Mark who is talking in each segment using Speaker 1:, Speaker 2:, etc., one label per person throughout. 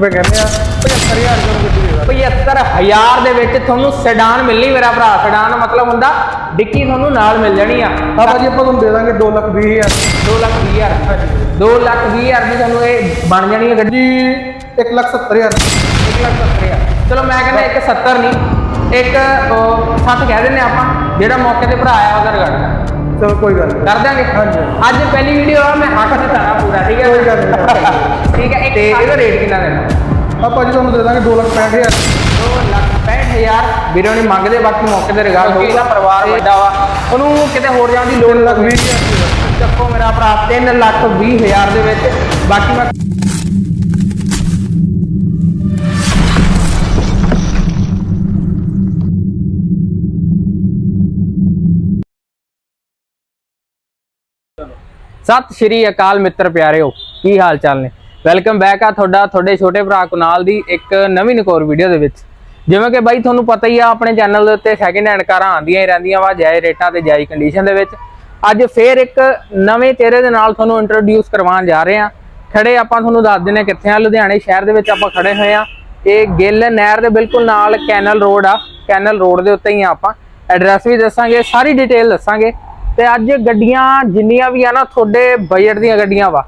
Speaker 1: ਮੈਂ ਕਹਿੰਦੇ ਆ 75000 ਰੁਪਏ ਗੱਡੀ ਦੇ ਦਾਂਗੇ।
Speaker 2: 75000 ਦੇ ਵਿੱਚ ਤੁਹਾਨੂੰ ਸੈਡਾਨ ਮਿਲਣੀ ਮੇਰਾ ਭਰਾ ਸੈਡਾਨ ਮਤਲਬ ਹੁੰਦਾ ਡਿੱਕੀ ਤੁਹਾਨੂੰ ਨਾਲ ਮਿਲ ਜਾਣੀ ਆ।
Speaker 1: ਆ ਭਾਜੀ ਆਪਾਂ ਤੁਹਾਨੂੰ ਦੇ ਦਾਂਗੇ 2 ਲੱਖ 20 ਹਜ਼ਾਰ।
Speaker 2: 2 ਲੱਖ 20 ਹਜ਼ਾਰ। 2 ਲੱਖ 20 ਹਜ਼ਾਰ ਦੀ ਤੁਹਾਨੂੰ ਇਹ ਬਣ ਜਾਣੀ ਹੈ ਗੱਡੀ।
Speaker 1: ਜੀ 1 ਲੱਖ 70 ਹਜ਼ਾਰ।
Speaker 2: 1 ਲੱਖ 70 ਹਜ਼ਾਰ। ਚਲੋ ਮੈਂ ਕਹਿੰਦਾ ਇੱਕ 70 ਨਹੀਂ ਇੱਕ ਅਹ, 60 ਕਹਿ ਦਿੰਨੇ ਆਪਾਂ ਜਿਹੜਾ ਮੌਕੇ ਤੇ ਭਰਾ ਆਇਆ ਉਹਦਾ ਰਿਗਾਰਡ
Speaker 1: ਚਲੋ ਕੋਈ ਗੱਲ ਨਹੀਂ।
Speaker 2: ਕਰ ਦਾਂਗੇ।
Speaker 1: ਹਾਂਜੀ।
Speaker 2: ਅੱਜ ਪਹਿਲੀ ਵੀਡੀਓ ਆ ਮੈਂ ਹੱਕ ਦਿੱਤਾ ਪੂਰਾ ਠੀਕ ਹੈ?
Speaker 1: ਕੋਈ ਗੱਲ ਨਹੀਂ।
Speaker 2: ਠੀਕ ਹੈ ਤੇ ਇਹਦਾ ਰੇਟ ਕਿੰਨਾ ਦੇਣਾ
Speaker 1: ਆ ਭਾਜੀ ਤੁਹਾਨੂੰ ਦੇ ਦਾਂਗੇ 2 ਲੱਖ 65 ਹਜ਼ਾਰ।
Speaker 2: 2 ਲੱਖ 65000 ਵੀਰੋ ਨੇ ਮੰਗਦੇ ਬਾਕੀ ਮੌਕੇ ਤੇ ਰਿਗਾਰਡ ਹੋਊਗਾ। ਪਰਿਵਾਰ ਵੱਡਾ ਵਾ। ਉਹਨੂੰ ਕਿਤੇ ਹੋਰ ਜਾਣ ਦੀ ਲੋੜ
Speaker 1: 3 ਲੱਖ 20 ਹਜ਼ਾਰ।
Speaker 2: ਚੱਕੋ ਮੇਰਾ ਭਰਾ 3 ਲੱਖ 20 ਹਜ਼ਾਰ ਦੇ ਵਿੱਚ। ਬਾਕੀ ਮੈਂ ਸਤਿ ਸ਼੍ਰੀ ਅਕਾਲ ਮਿੱਤਰ ਪਿਆਰਿਓ, ਕੀ ਹਾਲ ਚਾਲ ਨੇ? ਵੈਲਕਮ ਬੈਕ ਆ ਤੁਹਾਡਾ, ਤੁਹਾਡੇ ਛੋਟੇ ਭਰਾ ਕੁਨਾਲ ਦੀ ਇੱਕ ਨਵੀਂ ਨਕੋਰ ਵੀਡੀਓ ਦੇ ਵਿੱਚ। ਜਿਵੇਂ ਕਿ ਬਾਈ, ਤੁਹਾਨੂੰ ਪਤਾ ਹੀ ਆ, ਆਪਣੇ ਚੈਨਲ ਦੇ ਉੱਤੇ ਸੈਕਿੰਡ ਹੈਂਡ ਕਾਰਾਂ ਆਉਂਦੀਆਂ ਹੀ ਰਹਿੰਦੀਆਂ ਵਾ, ਜਾਇਜ਼ ਰੇਟਾਂ ਤੇ ਜਾਇਜ਼ ਕੰਡੀਸ਼ਨ ਦੇ ਵਿੱਚ। ਅੱਜ ਫੇਰ ਇੱਕ ਨਵੇਂ ਚਿਹਰੇ ਦੇ ਨਾਲ ਤੁਹਾਨੂੰ ਇੰਟਰੋਡਿਊਸ ਕਰਵਾਉਣ ਜਾ ਰਹੇ ਆ। ਖੜੇ ਆਪਾਂ ਤੁਹਾਨੂੰ ਦੱਸ ਦਿੰਨੇ ਕਿੱਥੇ ਆ। ਲੁਧਿਆਣੇ ਸ਼ਹਿਰ ਦੇ ਵਿੱਚ ਆਪਾਂ ਖੜੇ ਹੋਏ ਆ। ਇਹ ਗਿੱਲ ਨਹਿਰ ਦੇ ਬਿਲਕੁਲ ਨਾਲ ਕੈਨਲ ਰੋਡ ਆ। ਕੈਨਲ ਰੋਡ ਦੇ ਉੱਤੇ ਹੀ ਆ ਆਪਾਂ। ਐਡਰੈਸ ਵੀ ਦੱਸਾਂਗੇ, ਸਾਰੀ ਡਿਟੇਲ ਦੱਸਾਂਗੇ। ਤੇ ਅੱਜ ਗੱਡੀਆਂ ਜਿੰਨੀਆਂ ਵੀ ਆ ਨਾ ਤੁਹਾਡੇ ਬਜਟ ਦੀਆਂ ਗੱਡੀਆਂ ਵਾ।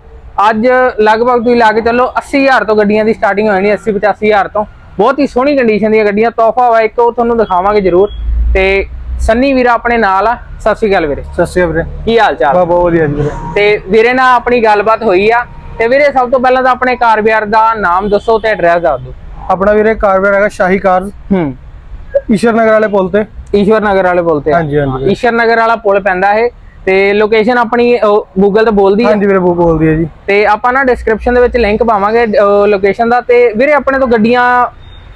Speaker 2: ਅੱਜ ਲਗਭਗ ਤੁਸੀਂ ਲਾ ਕੇ ਚੱਲੋ 80000 ਤੋਂ ਗੱਡੀਆਂ ਦੀ ਸਟਾਰਟਿੰਗ ਹੋ ਜਾਣੀ 80 85000 ਤੋਂ। ਬਹੁਤ ਹੀ ਸੋਹਣੀ ਕੰਡੀਸ਼ਨ ਦੀਆਂ ਗੱਡੀਆਂ ਤੋਹਫਾ ਵਾ ਇੱਕ ਉਹ ਤੁਹਾਨੂੰ ਦਿਖਾਵਾਂਗੇ ਜ਼ਰੂਰ। ਤੇ ਸੰਨੀ ਵੀਰਾ ਆਪਣੇ ਨਾਲ ਆ ਸਤਿ ਸ਼੍ਰੀ ਅਕਾਲ ਵੀਰੇ।
Speaker 1: ਸਤਿ ਸ਼੍ਰੀ ਅਕਾਲ ਵੀਰੇ।
Speaker 2: ਕੀ ਹਾਲ ਚਾਲ?
Speaker 1: ਬਹੁਤ ਬਹੁਤ ਵਧੀਆ ਜੀ ਵੀਰੇ।
Speaker 2: ਤੇ ਵੀਰੇ ਨਾਲ ਆਪਣੀ ਗੱਲਬਾਤ ਹੋਈ ਆ। ਤੇ ਵੀਰੇ ਸਭ ਤੋਂ ਪਹਿਲਾਂ ਤਾਂ ਆਪਣੇ ਕਾਰਬਿਆਰ ਦਾ ਨਾਮ ਦੱਸੋ ਤੇ ਐਡਰੈਸ ਦੱਸ ਦਿਓ।
Speaker 1: ਆਪਣਾ ਵੀਰੇ ਕਾਰਵੇਰ ਹੈਗਾ ਸ਼ਾਹੀ ਕਾਰ
Speaker 2: ਹੂੰ।
Speaker 1: ਈਸ਼ਰ ਨਗਰ ਵਾਲੇ ਪੁਲ ਤੇ।
Speaker 2: ਈਸ਼ਵਰ ਨਗਰ ਵਾਲੇ ਪੁਲ ਤੇ ਆ।
Speaker 1: ਹਾਂਜੀ, ਹਾਂਜੀ।
Speaker 2: ਈਸ਼ਵਰ ਨਗਰ ਵਾਲਾ ਪੁਲ ਪੈਂਦਾ ਇਹ। ਤੇ ਲੋਕੇਸ਼ਨ ਆਪਣੀ ਗੂਗਲ ਤੇ ਬੋਲਦੀ ਹੈ
Speaker 1: ਹਾਂਜੀ ਵੀਰੇ ਬੋਲਦੀ ਹੈ ਜੀ।
Speaker 2: ਤੇ ਆਪਾਂ ਨਾ ਡਿਸਕ੍ਰਿਪਸ਼ਨ ਦੇ ਵਿੱਚ ਲਿੰਕ ਪਾਵਾਂਗੇ ਲੋਕੇਸ਼ਨ ਦਾ। ਤੇ ਵੀਰੇ ਆਪਣੇ ਤੋਂ ਗੱਡੀਆਂ